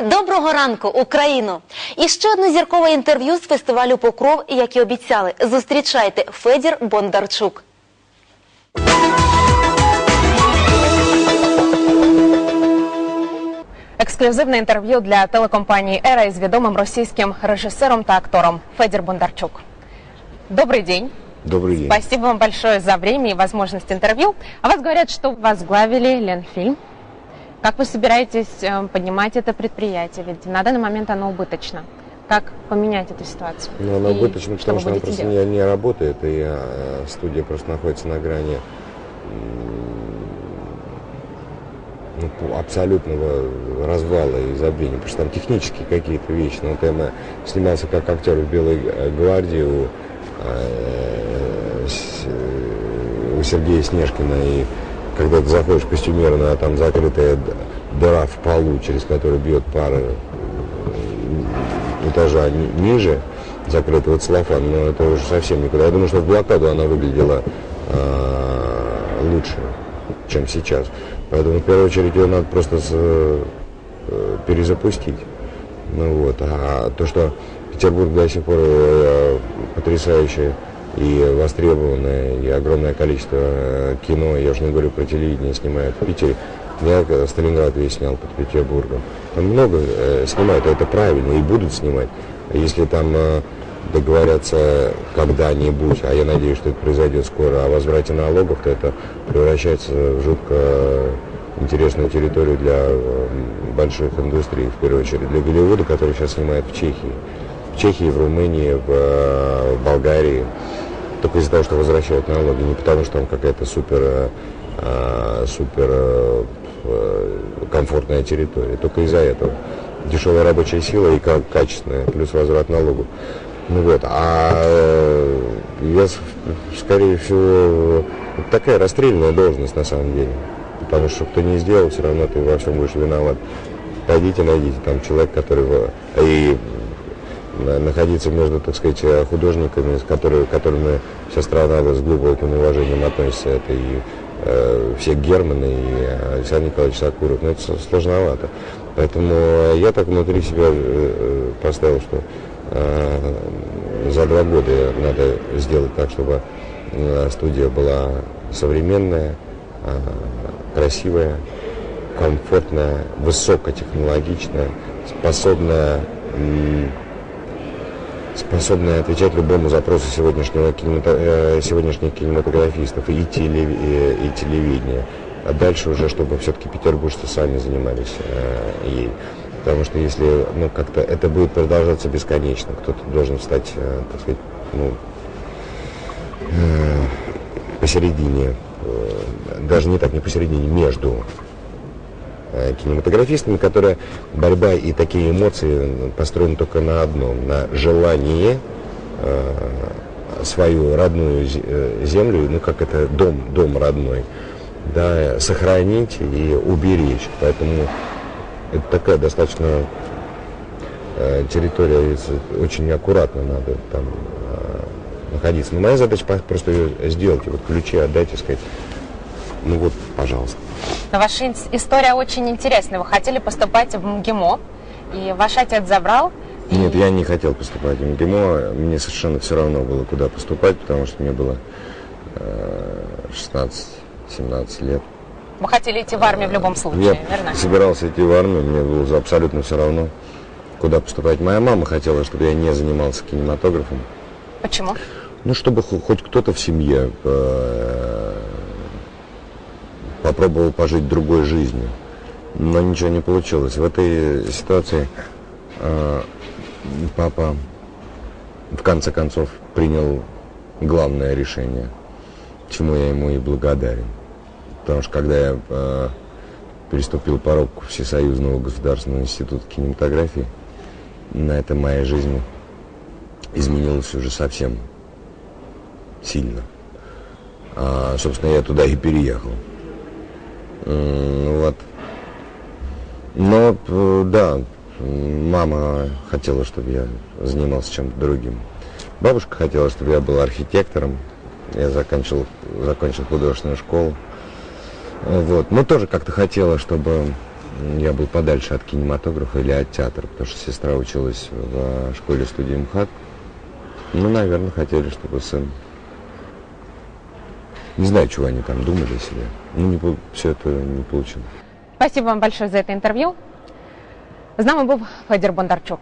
Доброго ранку, Україно! І ще одне зіркове інтерв'ю з фестивалю Покров, як і обіцяли. Зустрічайте Федір Бондарчук. Ексклюзивне інтерв'ю для телекомпании «Эра» із відомим російським режисером та актором Федір Бондарчук. Добрый день. Добрый день. Спасибо вам большое за время и возможность интервью. А вас говорят, что возглавили Ленфильм. Как вы собираетесь э, поднимать это предприятие? Ведь на данный момент оно убыточно. Как поменять эту ситуацию? Но она И убыточна, что потому что она будете просто делать? не, не работает, и э, студия просто находится на грани ну, абсолютного развала и забвения, потому что там технические какие-то вещи. Ну, вот я снимался как актер в «Белой э, гвардии» у, э, с- э, у Сергея Снежкина, и когда ты заходишь в костюмерную, а там закрытая дыра в полу, через которую бьет пара этажа ни- ниже, закрытый вот целлофан, но это уже совсем никуда. Я думаю, что в блокаду она выглядела а, лучше, чем сейчас. Поэтому в первую очередь ее надо просто с- э, перезапустить. Ну вот, а то, что Петербург до сих пор э, потрясающее и востребованное, и огромное количество э, кино, я уже не говорю про телевидение, снимают в Питере. Я э, Сталинград весь снял под Петербургом. Там много э, снимают, это правильно, и будут снимать. Если там э, договорятся когда-нибудь, а я надеюсь, что это произойдет скоро, о возврате налогов, то это превращается в жутко интересную территорию для э, больших индустрий, в первую очередь для Голливуда, который сейчас снимает в Чехии. В Чехии, в Румынии, в, в. Только из-за того, что возвращают налоги, не потому что там какая-то супер, э, э, супер э, э, комфортная территория. Только из-за этого. Дешевая рабочая сила и качественная, плюс возврат налогов. Ну вот, а я, скорее всего, такая расстрельная должность на самом деле. Потому что кто не сделал, все равно ты во всем будешь виноват. Пойдите, найдите там человек, который... И находиться между, так сказать, э, художниками, с которыми, которыми вся страна с глубоким уважением относится. Это и э, все Германы, и э, Александр Николаевич Сакуров. Но это сложновато. Поэтому э, я так внутри себя э, э, поставил, что э, за два года надо сделать так, чтобы э, студия была современная, э, красивая, комфортная, высокотехнологичная, способная м, способная отвечать любому запросу сегодняшнего кинемато- э, сегодняшних кинематографистов и, теле- и телевидения. А дальше уже, чтобы все-таки петербуржцы сами занимались э, ей. Потому что если ну, как-то это будет продолжаться бесконечно, кто-то должен стать, э, так сказать, ну, э, посередине, э, даже не так, не посередине, между кинематографистами, которая борьба и такие эмоции построены только на одном, на желании э, свою родную зе- э, землю, ну как это дом, дом родной, да, сохранить и уберечь. Поэтому это такая достаточно э, территория, очень аккуратно надо там э, находиться. Но моя задача просто ее сделать, вот ключи отдать и сказать, ну вот, пожалуйста. Но ваша история очень интересная. Вы хотели поступать в МГИМО, и ваш отец забрал. и- Нет, я не хотел поступать в МГИМО. Мне совершенно все равно было, куда поступать, потому что мне было э, 16-17 лет. Вы хотели идти в армию в любом случае, Я верно? собирался идти в армию, мне было абсолютно все равно, куда поступать. Моя мама хотела, чтобы я не занимался кинематографом. Почему? Ну, чтобы хо- хоть кто-то в семье э, попробовал пожить другой жизнью. Но ничего не получилось. В этой ситуации э, папа в конце концов принял главное решение, чему я ему и благодарен. Потому что когда я э, переступил порог Всесоюзного государственного института кинематографии, на это моя жизнь изменилась уже совсем сильно. А, собственно, я туда и переехал. Вот. Но, э, да, мама хотела, чтобы я занимался чем-то другим. Бабушка хотела, чтобы я был архитектором. Я закончил, закончил художественную школу. Вот. Но тоже как-то хотела, чтобы я был подальше от кинематографа или от театра, потому что сестра училась в школе студии МХАТ. Ну, наверное, хотели, чтобы сын... Не знаю, чего они там думали себе. Ну, не, все это не получилось. Спасибо вам большое за это интервью. З нами був Федір Бондарчук.